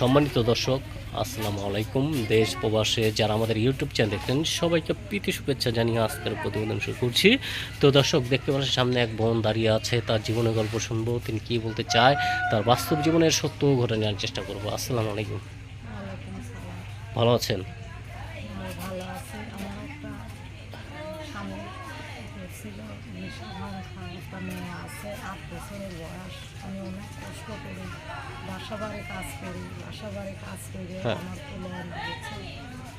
সম্মানিত দর্শক আসসালামু আলাইকুম। দেশ প্রবাসে যারা আমাদের ইউটিউব চ্যানেল দেখেন সবাইকে প্রীতি শুভেচ্ছা জানিয়ে আজকের প্রতিবেদন শুরু করছি। তো দর্শক দেখতে পাচ্ছেন সামনে এক বোন দাঁড়িয়ে আছে তার জীবনের গল্প শুনব তিনি কি বলতে চায় তার বাস্তব জীবনের সত্য ঘটনা জানার চেষ্টা করব। আসসালামু আলাইকুম। ভালো আছেন? আছি আমার একটা মেয়ে আছে আট বছরের বয়স আমি অনেক কষ্ট করি বাসা কাজ করি বাসা কাজ করে হ্যাঁ। আমার তুলন দিয়েছে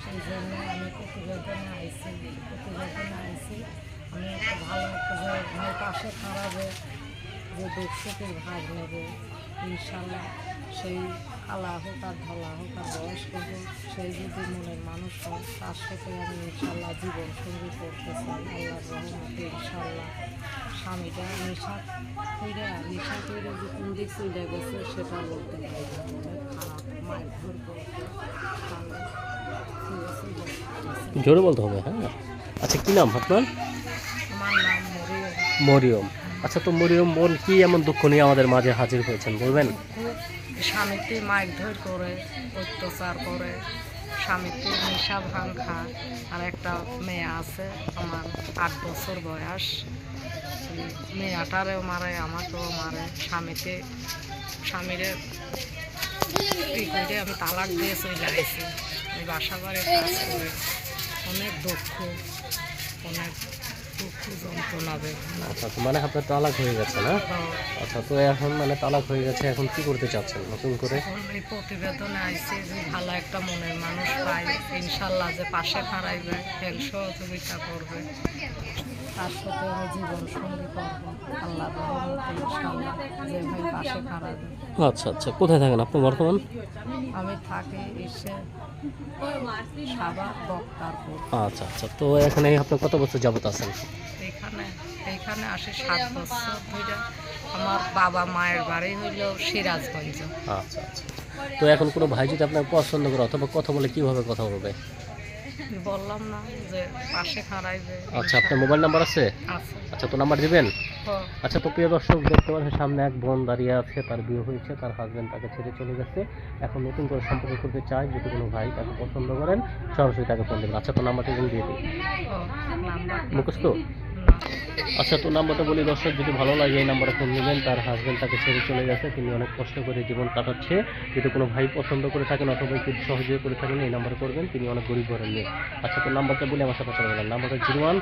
সেই জন্য আমি প্রতিবেদনে আইছি প্রতিবেদনে আইছি আমি একটা ভালো একটা আমার পাশে খারাপে যে দুঃখের ভাগ নেবে। ইনশাল্লাহ সেই কালা হোক আর ধলা হোক আর বয়স্ক হোক সেই যদি মনের মানুষ হয় তার সাথে আমি ইনশাল্লাহ জীবন সঙ্গী করতে চাই। ইনশাল্লাহ স্বামীটা নেশা কইরা নেশা কইরা যে কোন দিক চলে গেছে সেটা বলতে পারি জোরে বলতে হবে হ্যাঁ? আচ্ছা কি নাম আপনার? মরিয়ম। মরিয়ম। আচ্ছা তো মরিয়ম বোন কি এমন দুঃখ নিয়ে আমাদের মাঝে হাজির হয়েছেন বলবেন? স্বামীকে মারধর করে অত্যাচার করে স্বামীকে নেশা ভাঙ। খায় আর একটা মেয়ে আছে আমার আট বছর বয়স। মেয়েটারেও মারে আমাকেও মারে। স্বামীকে স্বামীরে ই করে আমি তালাক দিয়ে চলে আসি আমি বাসা বাড়ি কাজ করে। অনেক দুঃখ অনেক আচ্ছা তো মানে আপনার তালাক হয়ে গেছে না? তো আচ্ছা তো এখন মানে তালাক হয়ে গেছে এখন কি করতে চাচ্ছেন নতুন করে? এই প্রতিবেদনে যে ভালো একটা মনের মানুষ পাই ইনশাল্লাহ যে পাশে হেল সহযোগিতা করবে। তার জীবন সঙ্গী করব। আল্লাহ যে ভাই পাশে খারাইবে আচ্ছা আচ্ছা। কোথায় থাকেন আপনি বর্তমান? আমি থাকি এসে আচ্ছা আচ্ছা। তো এখানে আপনি কত বছর যাবত আছেন? এখানে আসে সাত বছর ধরে আমার বাবা মায়ের বাড়ি হইল সিরাজগঞ্জ। আচ্ছা আচ্ছা। তো এখন কোনো ভাই যদি আপনার পছন্দ করে অথবা কথা বলে কীভাবে কথা বলবে? বললাম না যে পাশে খারাইবে আচ্ছা আপনার মোবাইল নাম্বার আছে? আচ্ছা তো নাম্বার দিবেন? আচ্ছা তো প্রিয় দর্শক দেখতে পাচ্ছেন সামনে এক বোন দাঁড়িয়ে আছে তার বিয়ে হয়েছে তার হাজব্যান্ড তাকে ছেড়ে চলে গেছে। এখন নতুন করে সম্পর্ক করতে চায় যদি কোনো ভাই তাকে পছন্দ করেন সরাসরি তাকে ফোন দেবেন। আচ্ছা তো নাম্বারটা দিয়ে দিই মুখস্থ? আচ্ছা তো নাম্বারটা বলি, দর্শক, যদি ভালো লাগে এই নাম্বারে ফোন নেবেন তার হাজবেন্ড তাকে ছেড়ে চলে গেছে, তিনি অনেক কষ্ট করে জীবন কাটাচ্ছে। যদি কোনো ভাই পছন্দ করে থাকেন অথবা একটু সহযোগী করে থাকেন, এই নাম্বার করবেন, তিনি অনেক গরিব ঘরের মেয়ে। আচ্ছা তো নাম্বারটা বলে, আমার সাথে চলে গেলেন নাম্বারটা জিরো ওয়ান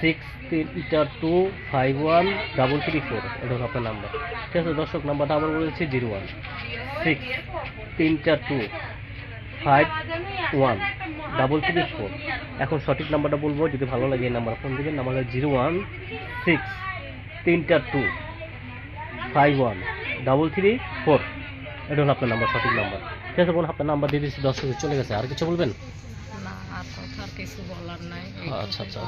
সিক্স তিনটা two five one double three four, এটা হলো আপনার নাম্বার। ঠিক আছে, দর্শক, নাম্বারটা আবার বলেছি জিরো ওয়ান সিক্স তিনটা two five one. Double three four এখন সঠিক নাম্বারটা বলব যদি ভালো লাগে এই নাম্বার ফোন দিবেন নাম্বার জিরো ওয়ান সিক্স তিনটা two five one double three four এটা হলো আপনার নাম্বার সঠিক নাম্বার। ঠিক আছে বলুন আপনার নাম্বার দিয়ে দিচ্ছি দর্শক চলে গেছে। আর কিছু বলবেন? নাই। আচ্ছা আচ্ছা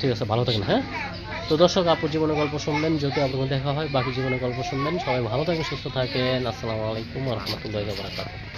ঠিক আছে ভালো থাকেন হ্যাঁ? তো দর্শক আপুর জীবনের গল্প শুনবেন যদি আপনাদের দেখা হয় বাকি জীবনের গল্প শুনবেন সবাই ভালো থাকেন সুস্থ থাকেন। আসসালামু আলাইকুম রহমতুল্লাহ বারাকাতুহু।